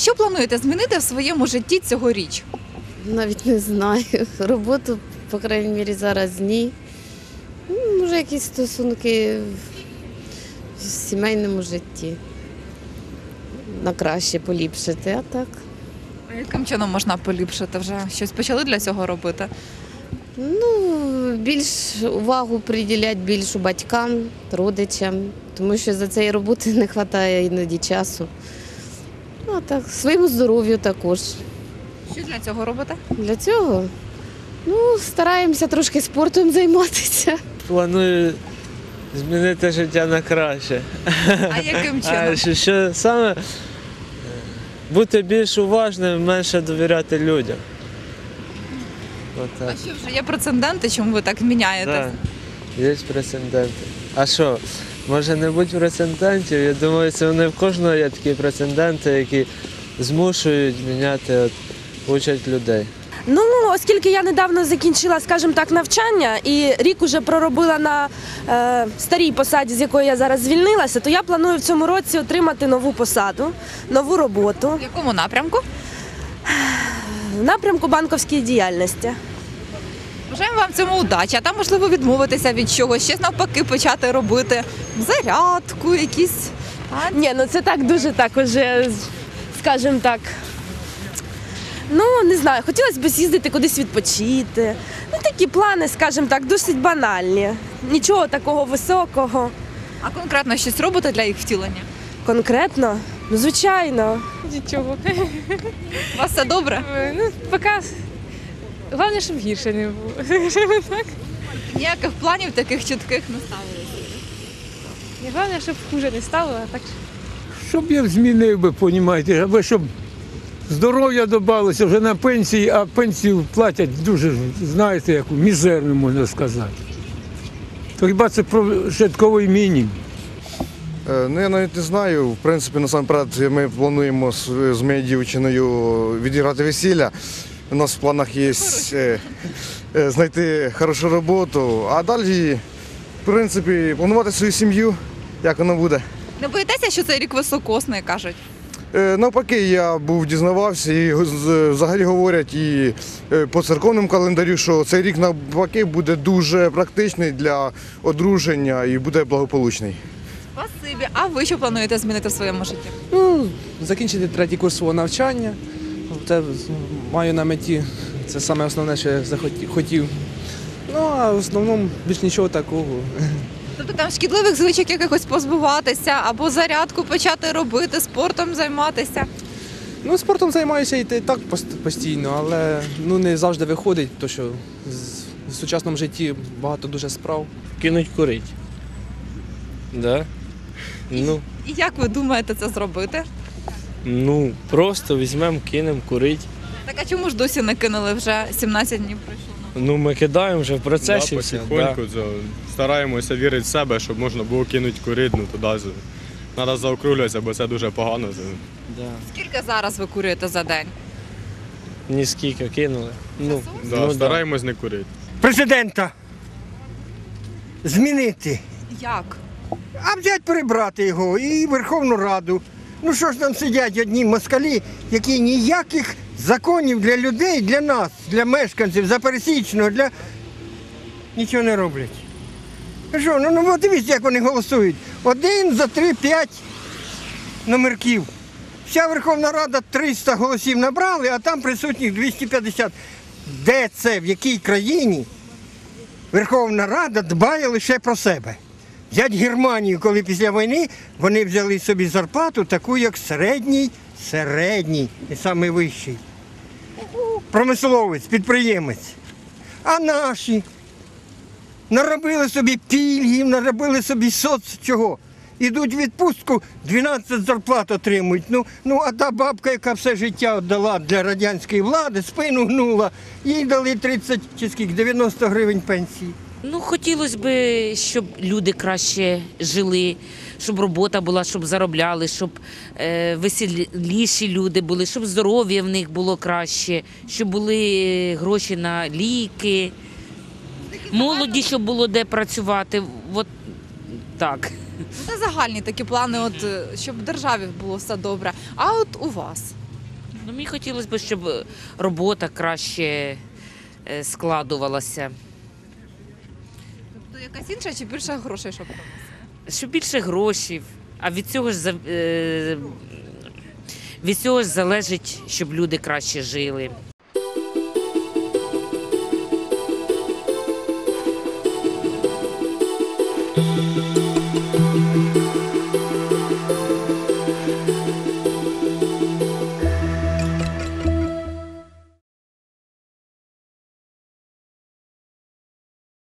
Що плануєте змінити в своєму житті цьогоріч? Навіть не знаю. Роботу, по крайній мірі, зараз ні. Ну, Може, якісь стосунки в сімейному житті. На краще поліпшити, а так. А Яким чином можна поліпшити? Вже щось почали для цього робити? Ну, більш увагу приділяти більшу батькам, родичам, тому що за цієї роботи не вистачає іноді часу. Ну, а так, своєму здоров'ю також. Що для цього робите? Для цього ну, стараємося трошки спортом займатися. Планую змінити життя на краще. А яким А що, що саме бути більш уважним, менше довіряти людям. А що вже є прецеденти, чому ви так міняєте? Да. Є прецеденти. А що? Може не бути прецедентів? Я думаю, це вони в кожного є такі прецеденти, які змушують міняти, от, учать людей. Ну, оскільки я недавно закінчила, скажімо так, навчання і рік уже проробила на е, старій посаді, з якої я зараз звільнилася, то я планую в цьому році отримати нову посаду, нову роботу В якому напрямку? в напрямку банковської діяльності. Бажаємо вам цьому удачі, а там можливо відмовитися від чогось, щось навпаки почати робити. Зарядку, якісь. А, Ні, ну це так дуже так уже, скажімо так. Ну, не знаю, хотілося б з'їздити кудись відпочити. Ну, такі плани, скажімо так, досить банальні. Нічого такого високого. а конкретно щось робите для їх втілення? Конкретно? Ну, звичайно. Нічого. У вас все добре? Ну, поки. Головне, щоб гірше не було. так? Ніяких планів таких чітких не ставили. Головне, щоб хуже не стало, а так. Щоб я змінив би, понімаєте, аби щоб здоров'я додалося вже на пенсії, а пенсію платять дуже, знаєте, яку мізерну, можна сказати. То хіба це прожитковий мінімум? Е, Ну, я навіть не знаю. В принципі, насамперед, ми плануємо з, з моєю дівчиною відіграти весілля. У нас в планах є е, е, знайти хорошу роботу, а далі, в принципі, планувати свою сім'ю, як воно буде. Не боїтеся, що цей рік високосний, кажуть? Е, Навпаки, я був дізнавався і взагалі говорять і по церковному календарю, що цей рік навпаки буде дуже практичний для одруження і буде благополучний. Спасибі. А ви що плануєте змінити в своєму житті? Ну, закінчити третій курс свого навчання. Це маю на меті. Це саме основне, що я хотів. Ну, а в основному більш нічого такого. Тобто там шкідливих звичок якихось позбуватися, або зарядку почати робити, спортом займатися. Ну, спортом займаюся і так постійно, але ну, не завжди виходить, тому що в сучасному житті багато дуже справ. Кинуть курить. Да? Ну, І як ви думаєте це зробити? Ну, просто візьмемо, кинемо курить. Так а чому ж досі не кинули вже 17 днів пройшло? Ну, ми кидаємо вже в процесі. Да, все, потихоньку це, стараємося вірити в себе, щоб можна було кинути курити, ну туди. Треба заокруглюватися, бо це дуже погано. Да. Скільки зараз ви курюєте за день? Ні скільки кинули. Ну, Да, ну, да. стараємось не курити. президента змінити, Як? а взяти прибрати його і Верховну Раду. Ну що ж там сидять одні москалі, які ніяких законів для людей, для нас, для мешканців, за пересічного, для нічого не роблять. Ну Що, ну, ну дивіться, як вони голосують. Один за три, п'ять номерків. Вся Верховна Рада 300 голосів набрали, а там присутніх 250. Де це, в якій країні Верховна Рада дбає лише про себе. Взять Германію, коли після війни вони взяли собі зарплату таку, як середній, середній і найвищий. Промисловець, підприємець. А наші наробили собі пільгів, наробили собі соц чого. Ідуть в відпустку, 12 зарплат отримують. Ну, ну а та бабка, яка все життя віддала для радянської влади, спину гнула, їй дали 30 чи скільки, 90 гривень пенсії. Ну, хотілося б, щоб люди краще жили, щоб робота була, щоб заробляли, щоб е, веселіші люди були, щоб здоров'я в них було краще, щоб були гроші на ліки, молоді, щоб було де працювати. От так. Ну, Це загальні такі плани, от, е, щоб в державі було все добре. А от у вас? Ну, мені хотілося б, щоб робота краще е, складувалася, якась інша чи більше грошей, щоб приносити? щоб більше грошей. А від цього ж е, від цього ж залежить, щоб люди краще жили. Thank